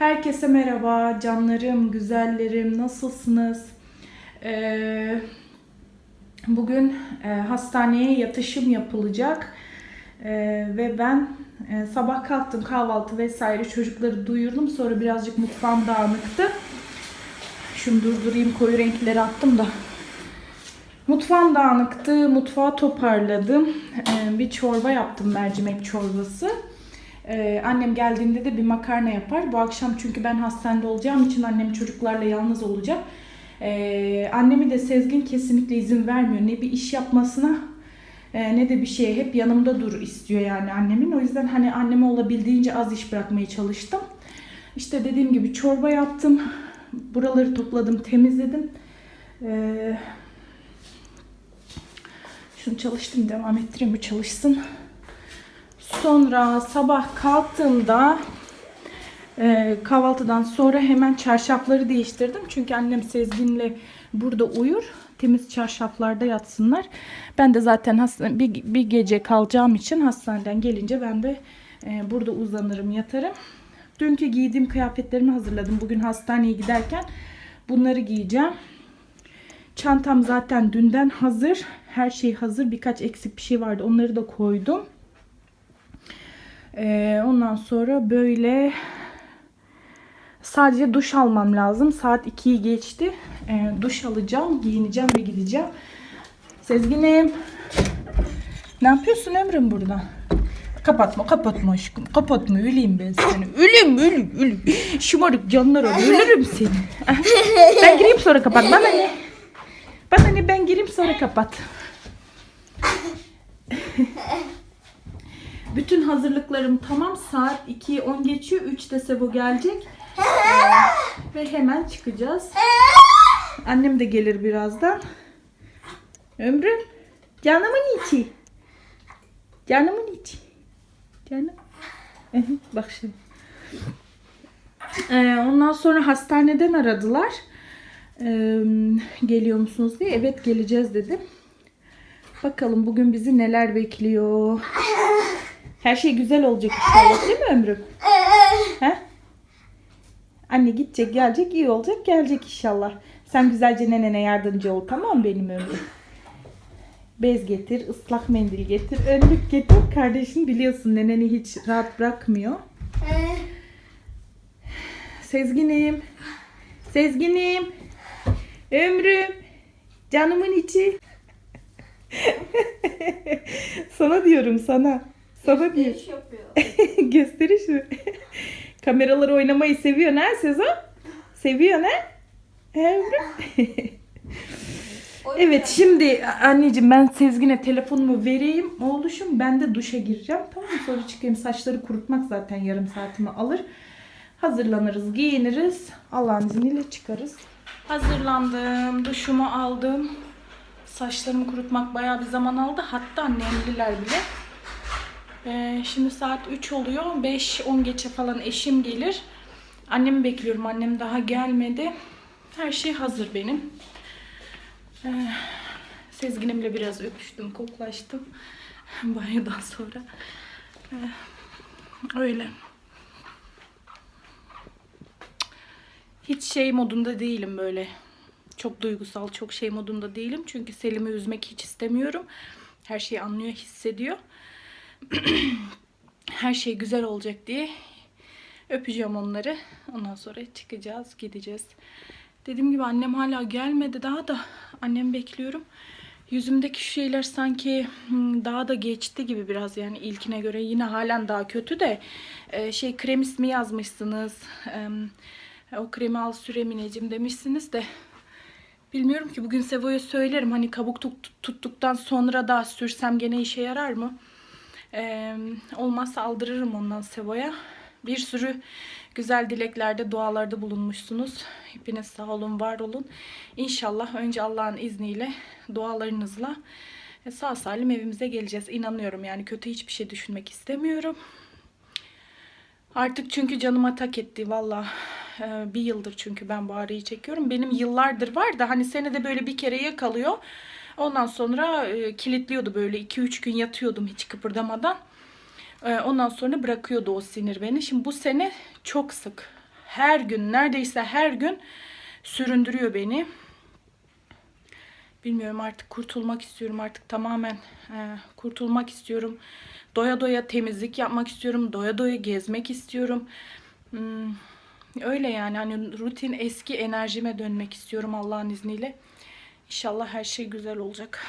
Herkese merhaba canlarım, güzellerim, nasılsınız? Ee, bugün e, hastaneye yatışım yapılacak Ee, ve ben e, sabah kalktım kahvaltı vesaire çocukları duyurdum sonra birazcık mutfağım dağınıktı. Şunu durdurayım koyu renkleri attım da. Mutfağım dağınıktı, mutfağı toparladım. Ee, bir çorba yaptım mercimek çorbası. Ee, annem geldiğinde de bir makarna yapar. Bu akşam çünkü ben hastanede olacağım için annem çocuklarla yalnız olacak. Ee, annemi de Sezgin kesinlikle izin vermiyor. Ne bir iş yapmasına e, ne de bir şeye hep yanımda dur istiyor yani annemin. O yüzden hani anneme olabildiğince az iş bırakmaya çalıştım. İşte dediğim gibi çorba yaptım. Buraları topladım, temizledim. Ee, şunu çalıştım devam ettireyim bu çalışsın. Sonra sabah kalktığımda e, kahvaltıdan sonra hemen çarşafları değiştirdim. Çünkü annem Sezgin'le burada uyur. Temiz çarşaflarda yatsınlar. Ben de zaten bir, bir gece kalacağım için hastaneden gelince ben de e, burada uzanırım yatarım. Dünkü giydiğim kıyafetlerimi hazırladım. Bugün hastaneye giderken bunları giyeceğim. Çantam zaten dünden hazır. Her şey hazır. Birkaç eksik bir şey vardı. Onları da koydum. Ee, ondan sonra böyle sadece duş almam lazım. Saat 2'yi geçti. Ee, duş alacağım, giyineceğim ve gideceğim. Sezgin'im. Ne yapıyorsun Emre'm burada? Kapatma, kapatma aşkım. Kapatma, öleyim ben seni. Ölüm, ölüm, ölüm. Şımarık canlar. Ölürüm seni. ben gireyim sonra kapat. Bana ne? Bana ne? Ben gireyim sonra kapat. Bütün hazırlıklarım tamam. Saat 2'yi 10 geçiyor. 3'te Sebo gelecek. Ee, ve hemen çıkacağız. Annem de gelir birazdan. Ömrüm. Canımın içi. Canımın içi. Canım. Bak şimdi. Ee, ondan sonra hastaneden aradılar. Ee, geliyor musunuz diye. Evet geleceğiz dedim. Bakalım bugün bizi neler bekliyor. Her şey güzel olacak inşallah değil mi Ömrüm? He? Anne gidecek gelecek iyi olacak gelecek inşallah. Sen güzelce nenene yardımcı ol tamam benim Ömrüm? Bez getir, ıslak mendil getir, önlük getir. Kardeşin biliyorsun neneni hiç rahat bırakmıyor. Sezginim. Sezginim. Ömrüm. Canımın içi. sana diyorum sana. Sana. İş yapıyor. Gösteriş mi? Kameraları oynamayı seviyor ne Sezon? Seviyor ne? O Evet şimdi anneciğim ben Sezgin'e telefonumu vereyim. Oğluşum ben de duşa gireceğim. Tamam mı? Sonra çıkayım saçları kurutmak zaten yarım saatimi alır. Hazırlanırız, giyiniriz. Allah'ın izniyle çıkarız. Hazırlandım, duşumu aldım. Saçlarımı kurutmak bayağı bir zaman aldı. Hatta nemliler bile. Ee, şimdi saat 3 oluyor. 5-10 geçe falan eşim gelir. Annemi bekliyorum. Annem daha gelmedi. Her şey hazır benim. Ee, Sezginimle biraz öpüştüm, koklaştım. Banyodan sonra. Ee, öyle. Hiç şey modunda değilim böyle. Çok duygusal, çok şey modunda değilim. Çünkü Selim'i üzmek hiç istemiyorum. Her şeyi anlıyor, hissediyor. Her şey güzel olacak diye öpeceğim onları. Ondan sonra çıkacağız, gideceğiz. Dediğim gibi annem hala gelmedi daha da annem bekliyorum. Yüzümdeki şu şeyler sanki hmm, daha da geçti gibi biraz yani ilkine göre yine halen daha kötü de e, şey krem ismi yazmışsınız. O kremi al süreminecim demişsiniz de bilmiyorum ki bugün Sevo'ya söylerim hani kabuk tut- tuttuktan sonra da sürsem gene işe yarar mı? E, olmazsa aldırırım ondan Sevo'ya. Bir sürü güzel dileklerde, dualarda bulunmuşsunuz. Hepiniz sağ olun, var olun. İnşallah önce Allah'ın izniyle, dualarınızla e, sağ salim evimize geleceğiz. İnanıyorum yani kötü hiçbir şey düşünmek istemiyorum. Artık çünkü canıma tak etti valla. Ee, bir yıldır çünkü ben bu ağrıyı çekiyorum. Benim yıllardır var da hani senede böyle bir kere yakalıyor. Ondan sonra e, kilitliyordu böyle 2-3 gün yatıyordum hiç kıpırdamadan. Ee, ondan sonra bırakıyordu o sinir beni. Şimdi bu sene çok sık. her gün neredeyse her gün süründürüyor beni. Bilmiyorum artık kurtulmak istiyorum artık tamamen e, kurtulmak istiyorum. Doya doya temizlik yapmak istiyorum. Doya doya gezmek istiyorum. Hmm, öyle yani hani rutin eski enerjime dönmek istiyorum Allah'ın izniyle. İnşallah her şey güzel olacak.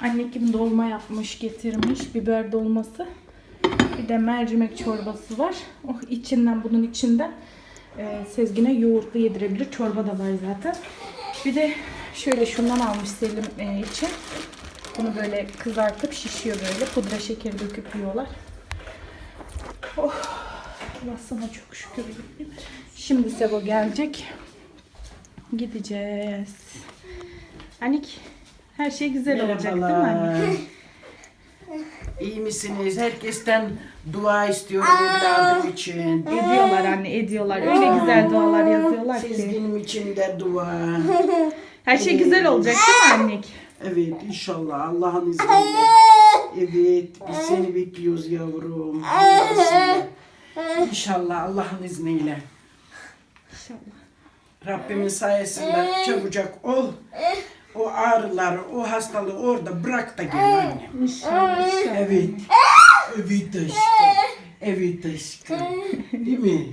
Annekim dolma yapmış, getirmiş. Biber dolması. Bir de mercimek çorbası var. Oh içinden bunun içinden e, Sezgin'e yoğurtlu yedirebilir. Çorba da var zaten. Bir de şöyle şundan almış Selim e, için. Bunu böyle kızartıp şişiyor böyle. Pudra şekeri döküp yiyorlar. Allah sana çok şükür. Şimdi Sebo gelecek. Gideceğiz. Anik her şey güzel olacak değil mi anne? İyi misiniz? Herkesten dua istiyorum evladım için. Ediyorlar anne ediyorlar. Öyle güzel dualar yazıyorlar ki. Sezginim için de dua. Her şey güzel olacak değil mi annek? Evet inşallah Allah'ın izniyle. Evet biz seni bekliyoruz yavrum. Allah'ın İnşallah Allah'ın izniyle. İnşallah. Rabbimin sayesinde çabucak ol. O ağrıları, o hastalığı orada bırak da gel anne. İnşallah. inşallah. Evet. Evet aşkım. Evet aşkım. Değil mi?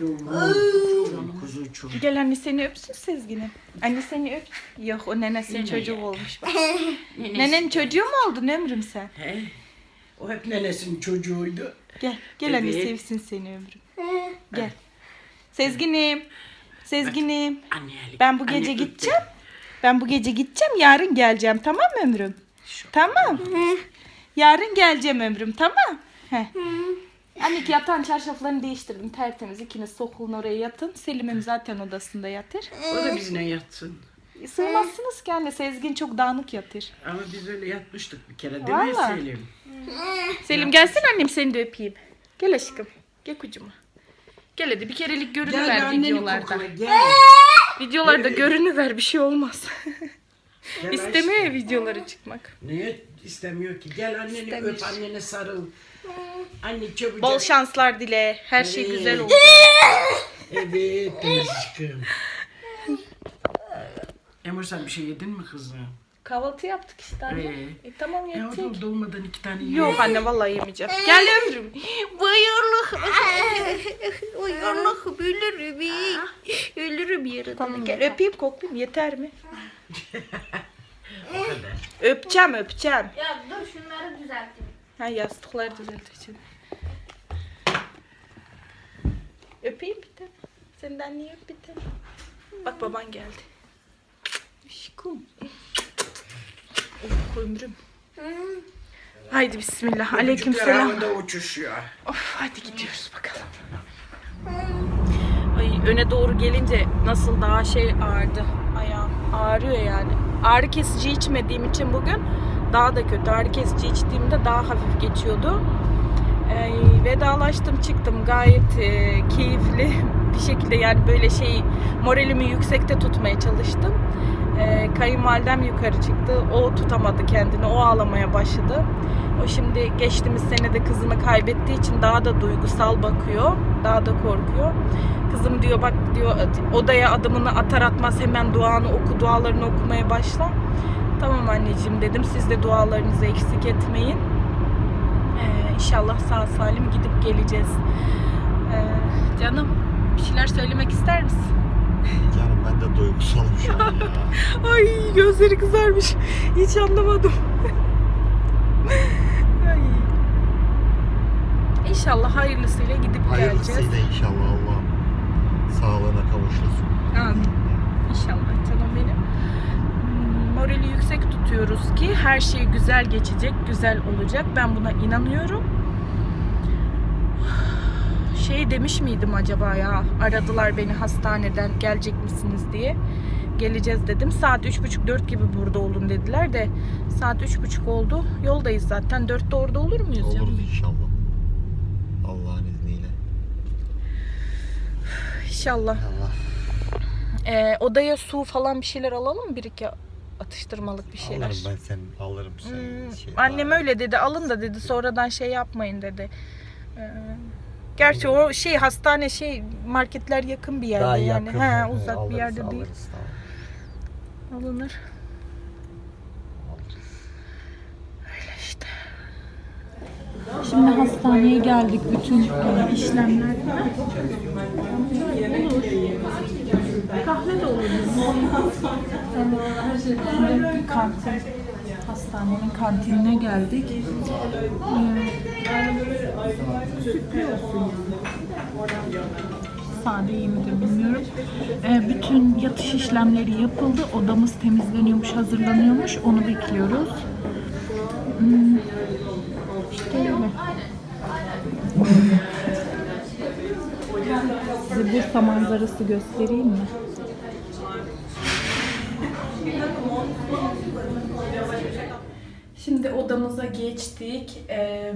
Yavrum. Kuzucuğum. Gel anne seni öpsün Sezgin'im. Anne seni öp. Yok o nenesinin çocuğu olmuş bak. Nenenin çocuğu mu oldun ömrüm sen? He? O hep nenesinin çocuğuydu. Gel. Gel anne sevsin seni ömrüm. Gel. Sezgin'im. Sezgin'im. Annelik. Ben bu gece gideceğim. Ben bu gece gideceğim. Yarın geleceğim. Tamam mı ömrüm? Tamam. Yarın geleceğim ömrüm. Tamam. Heh. Anne yatan çarşaflarını değiştirdim. Tertemiz. İkiniz sokulun oraya yatın. Selim'im zaten odasında yatır. O da bizine yatsın. Sığmazsınız ki anne. Sezgin çok dağınık yatır. Ama biz öyle yatmıştık bir kere değil mi Vallahi. Selim? Selim gelsin annem seni de öpeyim. Gel aşkım. Gel kucuma. Gel hadi bir kerelik görünüver Gel anneni videolarda. kokla gel. Videolarda görünüver bir şey olmaz. Gel İstemiyor ya aşkım. videolara çıkmak. Niye istemiyor ki? Gel anneni öp annene sarıl. Anne çabucak. Bol şanslar dile. Her şey Evet. güzel olacak. Evet aşkım. Emir sen bir şey yedin mi kızım? Kahvaltı yaptık işte anne. Ee? E, tamam Ya yetecek. o dolmadan iki tane ye. Yok anne vallahi yemeyeceğim. Gel ömrüm. Buyurluk. Buyurluk ölürüm. Ölürüm yerine. Gel öpeyim koklayayım yeter mi? O kadar. Öpeceğim öpeceğim. Ya dur şunları düzelteyim. Ha yastıkları düzelteceğim. Öpeyim bir tane. Senden niye öp bir tane? Bak baban geldi. Aşkım. Of ömrüm. Haydi bismillah. Aleyküm selam. havada uçuşuyor. Of hadi gidiyoruz bakalım. Ay öne doğru gelince nasıl daha şey ağrıdı. Ayağım ağrıyor yani. Ağrı kesici içmediğim için bugün daha da kötü. Ağrı kesici içtiğimde daha hafif geçiyordu. Ee, vedalaştım çıktım gayet e, keyifli bir şekilde yani böyle şey moralimi yüksekte tutmaya çalıştım. Ee, kayınvalidem yukarı çıktı. O tutamadı kendini. O ağlamaya başladı. O şimdi geçtiğimiz senede kızını kaybettiği için daha da duygusal bakıyor. Daha da korkuyor. Kızım diyor bak diyor odaya adımını atar atmaz hemen duanı oku, dualarını okumaya başla. Tamam anneciğim dedim. Siz de dualarınızı eksik etmeyin. İnşallah sağ salim gidip geleceğiz. Ee, canım bir şeyler söylemek ister misin? Canım ben de duygusalım şu an ya. Ay gözleri kızarmış. Hiç anlamadım. Ay. İnşallah hayırlısıyla gidip geleceğiz. Hayırlısıyla inşallah Allah sağlığına kavuşursun. Amin. İnşallah canım benim. Hmm, Morali yüksek tutuyoruz ki her şey güzel geçecek, güzel olacak. Ben buna inanıyorum. Şey demiş miydim acaba ya? Aradılar beni hastaneden gelecek misiniz diye. Geleceğiz dedim. Saat üç buçuk dört gibi burada olun dediler de saat üç buçuk oldu. Yoldayız zaten. Dörtte orada olur muyuz canım? Oluruz inşallah. Allah'ın izniyle. İnşallah. Allah. Ee, odaya su falan bir şeyler alalım mı? Bir iki atıştırmalık bir şeyler. Alırım ben sen alırım sen. Hmm, şey, Annem öyle dedi alın da dedi sonradan şey yapmayın dedi. Ee, Gerçi o şey hastane şey marketler yakın bir yerde Daha yani. yakın. He, he, uzak alırız, bir yerde değil. alırız, tamam, Alınır. Şimdi hastaneye geldik. Bütün e, işlemler. Kahve de olur. Şimdi bir kantin. Hastanenin kantinine geldik. Ee, Sade iyi midir bilmiyorum. Ee, bütün yatış işlemleri yapıldı. Odamız temizleniyormuş, hazırlanıyormuş. Onu bekliyoruz. Hmm, İşte öyle. Size Bursa manzarası göstereyim mi? Şimdi odamıza geçtik. Ee,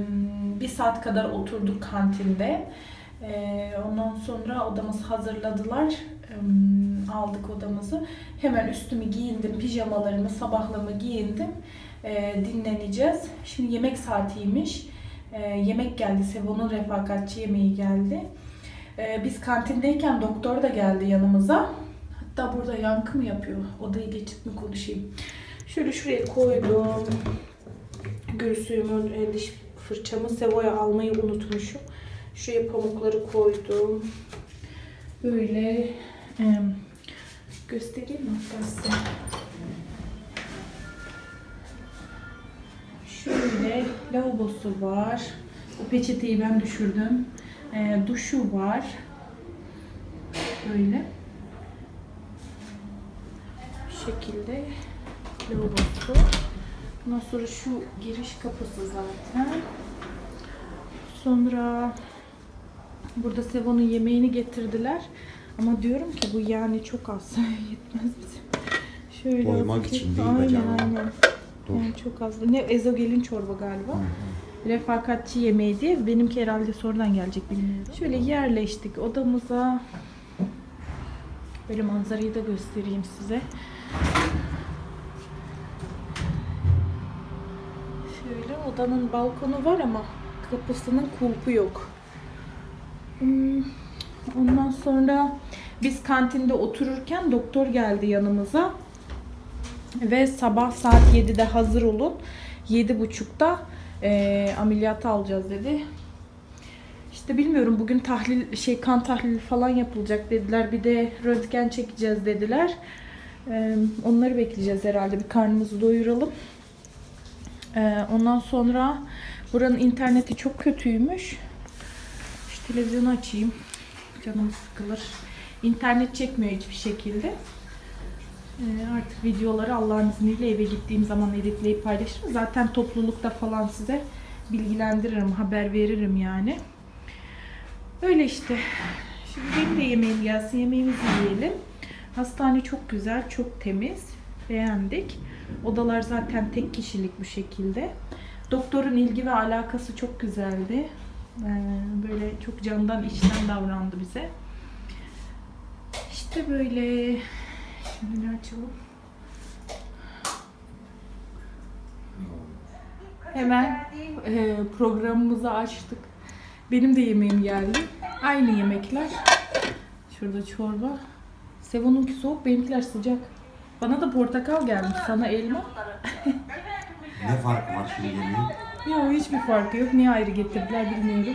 bir saat kadar oturduk kantinde. Ee, ondan sonra odamızı hazırladılar. Ee, aldık odamızı. Hemen üstümü giyindim, pijamalarımı, sabahlığımı giyindim. Ee, dinleneceğiz. Şimdi yemek saatiymiş. Ee, yemek geldi. Sevon'un refakatçi yemeği geldi. Ee, biz kantindeyken doktor da geldi yanımıza. Hatta burada yankı mı yapıyor? Odayı geçip mi konuşayım? Şöyle şuraya koydum. Gül suyumun e, diş fırçamı Sevo'ya almayı unutmuşum. Şuraya pamukları koydum. Böyle e, göstereyim mi hatta size? Şöyle lavabosu var. O peçeteyi ben düşürdüm. E, duşu var. Böyle. Bu şekilde lavabosu. Ondan sonra şu giriş kapısı zaten. Sonra burada Sevon'un yemeğini getirdiler. Ama diyorum ki bu yani çok az. Yetmez bize. Şöyle Doymak için değil aynen, bacım. Aynen. Dur. Yani çok az. Ne ezogelin çorba galiba. Refakatçi yemeği diye. Benimki herhalde sonradan gelecek bilmiyorum. Şöyle yerleştik odamıza. Böyle manzarayı da göstereyim size. Şöyle odanın balkonu var ama kapısının kulpu yok. Hmm, Ondan sonra biz kantinde otururken doktor geldi yanımıza. Ve sabah saat 7'de hazır olun. 7.30'da eee ameliyata alacağız dedi. İşte bilmiyorum bugün tahlil şey kan tahlili falan yapılacak dediler. Bir de röntgen çekeceğiz dediler. Eee, onları bekleyeceğiz herhalde. Bir karnımızı doyuralım. Eee, ondan sonra buranın interneti çok kötüymüş. Şu televizyonu açayım. Canım sıkılır. İnternet çekmiyor hiçbir şekilde. Ee, artık videoları Allah'ın izniyle eve gittiğim zaman editleyip paylaşırım. Zaten toplulukta falan size bilgilendiririm, haber veririm yani. Öyle işte. Şimdi benim de yemeğim gelsin, yemeğimizi yiyelim. Hastane çok güzel, çok temiz. Beğendik. Odalar zaten tek kişilik bu şekilde. Doktorun ilgi ve alakası çok güzeldi. Ee, böyle çok candan içten davrandı bize. İşte böyle. Şimdi açalım. Hemen e, programımızı açtık. Benim de yemeğim geldi. Aynı yemekler. Şurada çorba. Sevon'unki soğuk, benimkiler sıcak. Bana da portakal gelmiş, sana elma. Ne farkı var şimdi yemeğin? Yok hiçbir farkı yok. Niye ayrı getirdiler bilmiyorum.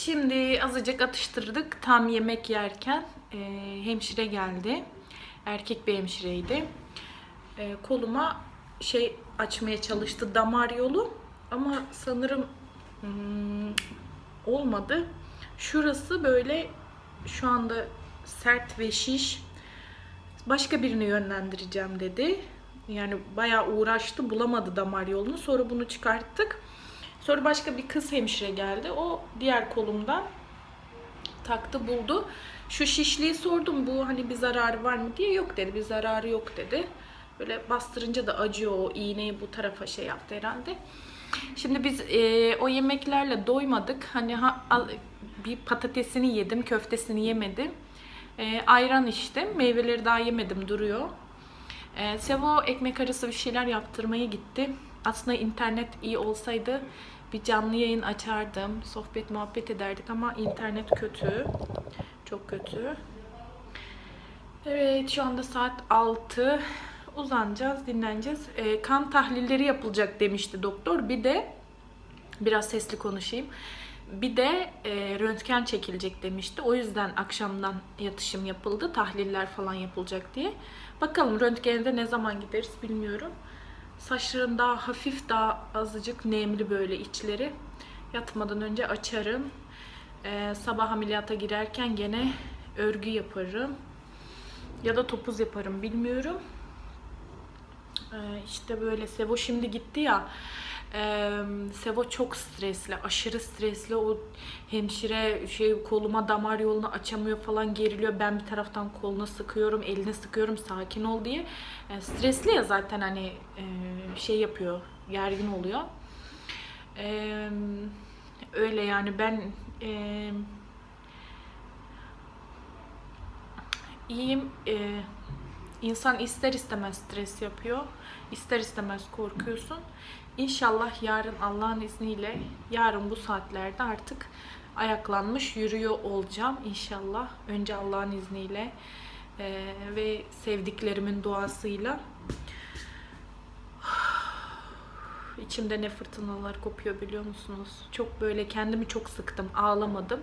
Şimdi azıcık atıştırdık. Tam yemek yerken e, hemşire geldi. Erkek bir hemşireydi. E, koluma şey açmaya çalıştı damar yolu. Ama sanırım hmm, olmadı. Şurası böyle şu anda sert ve şiş. Başka birini yönlendireceğim dedi. Yani bayağı uğraştı bulamadı damar yolunu. Sonra bunu çıkarttık. Sonra başka bir kız hemşire geldi. O diğer kolumdan taktı buldu. Şu şişliği sordum bu hani bir zararı var mı diye yok dedi. Bir zararı yok dedi. Böyle bastırınca da acıyor o iğneyi bu tarafa şey yaptı herhalde. Şimdi biz e, o yemeklerle doymadık. Hani ha, al- bir patatesini yedim, köftesini yemedim. Ee, ayran içtim. Meyveleri daha yemedim duruyor. Ee, Sevo ekmek arası bir şeyler yaptırmaya gitti. Aslında internet iyi olsaydı bir canlı yayın açardım. Sohbet muhabbet ederdik ama internet kötü. Çok kötü. Evet şu anda saat 6. Uzanacağız, dinleneceğiz. Ee, kan tahlilleri yapılacak demişti doktor. Bir de biraz sesli konuşayım. Bir de e, röntgen çekilecek demişti. O yüzden akşamdan yatışım yapıldı. Tahliller falan yapılacak diye. Bakalım röntgene de ne zaman gideriz bilmiyorum. Saçların daha hafif daha azıcık nemli böyle içleri. Yatmadan önce açarım. Ee, sabah ameliyata girerken gene örgü yaparım. Ya da topuz yaparım bilmiyorum. Ee, işte böyle Sevo şimdi gitti ya. Ee, Sevo çok stresli, aşırı stresli. O hemşire şey koluma damar yolunu açamıyor falan geriliyor. Ben bir taraftan koluna sıkıyorum, eline sıkıyorum sakin ol diye. Ee, stresli ya zaten hani e, şey yapıyor, gergin oluyor. Ee, öyle yani ben e, iyiyim. Ee, insan ister istemez stres yapıyor. ister istemez korkuyorsun. İnşallah yarın Allah'ın izniyle yarın bu saatlerde artık ayaklanmış yürüyor olacağım inşallah. Önce Allah'ın izniyle eee, ve sevdiklerimin duasıyla. İçimde ne fırtınalar kopuyor biliyor musunuz? Çok böyle kendimi çok sıktım. Ağlamadım.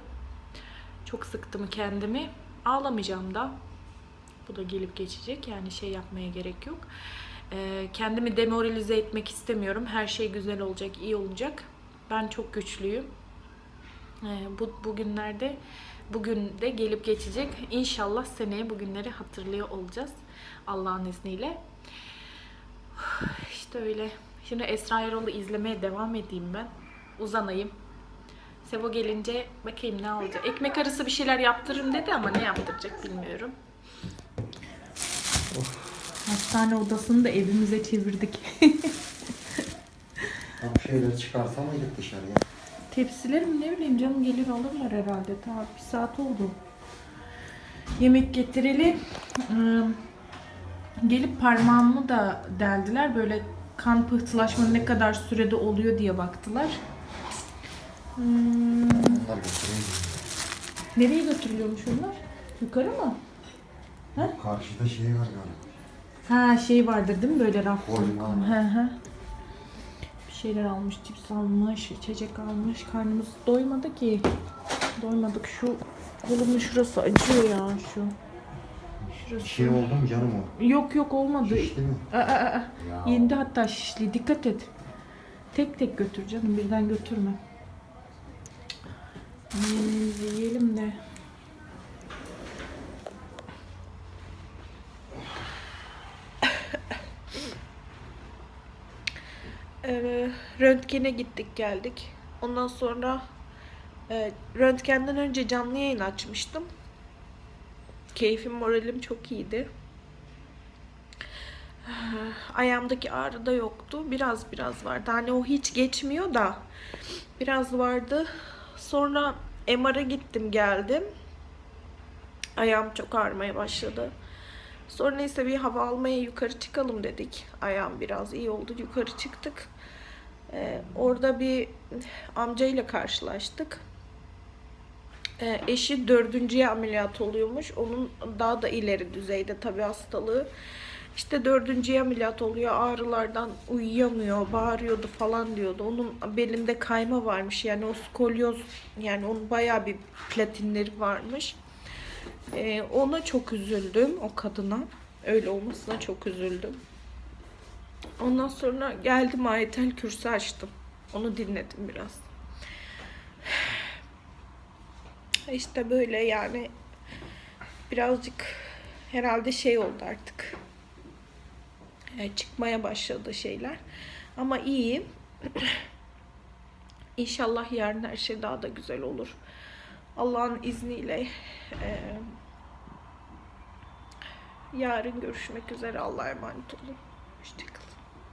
Çok sıktım kendimi. Ağlamayacağım da. Bu da gelip geçecek. Yani şey yapmaya gerek yok. Ee, kendimi demoralize etmek istemiyorum. Her şey güzel olacak, iyi olacak. Ben çok güçlüyüm. Ee, bu bugünlerde bugün de gelip geçecek. İnşallah seneye bugünleri hatırlıyor olacağız. Allah'ın izniyle. İşte öyle. Şimdi Esra Erol'u izlemeye devam edeyim ben. Uzanayım. Sevo gelince bakayım ne olacak. Ekmek arası bir şeyler yaptırırım dedi ama ne yaptıracak bilmiyorum. Hastane odasını da evimize çevirdik. Tam şeyleri çıkarsa mıydık dışarıya? Tepsilerim ne bileyim canım gelir alırlar herhalde. Daha bir saat oldu. Yemek getireli. Gelip parmağımı da deldiler. Böyle kan pıhtılaşma ne kadar sürede oluyor diye baktılar. Hmm, Onlar götüreyim. nereye götürülüyormuş onlar? Yukarı mı? Karşıda şey var galiba. Ha şey vardır değil mi böyle raf? Koyma. Hı hı. Bir şeyler almış, cips almış, içecek almış. Karnımız doymadı ki. Doymadık. Şu kolumun şurası acıyor ya şu. Şurası. Şey oldu mu canım o? Yok yok olmadı. Şişti mi? Aa, aa, aa. Yendi hatta şişli. Dikkat et. Tek tek götür canım. Birden götürme. Yemeğimizi yiyelim de. Ee, röntgene gittik geldik. Ondan sonra e, röntgenden önce canlı yayın açmıştım. Keyfim moralim çok iyiydi. Ayağımdaki ağrı da yoktu. Biraz biraz vardı. Hani o hiç geçmiyor da biraz vardı. Sonra MR'a gittim geldim. Ayağım çok ağrımaya başladı. Sonra neyse bir hava almaya yukarı çıkalım dedik. Ayağım biraz iyi oldu. Yukarı çıktık. Ee, orada bir amcayla karşılaştık. Ee, eşi dördüncüye ameliyat oluyormuş. Onun daha da ileri düzeyde tabii hastalığı. İşte dördüncüye ameliyat oluyor. Ağrılardan uyuyamıyor, bağırıyordu falan diyordu. Onun belinde kayma varmış. Yani o skolyoz yani onun bayağı bir platinleri varmış. Ee, ona çok üzüldüm o kadına. Öyle olmasına çok üzüldüm. Ondan sonra geldim ayetel kürsü açtım. Onu dinledim biraz. İşte böyle yani birazcık herhalde şey oldu artık. E, çıkmaya başladı şeyler. Ama iyiyim. İnşallah yarın her şey daha da güzel olur. Allah'ın izniyle e, yarın görüşmek üzere. Allah'a emanet olun. Hoşçakalın.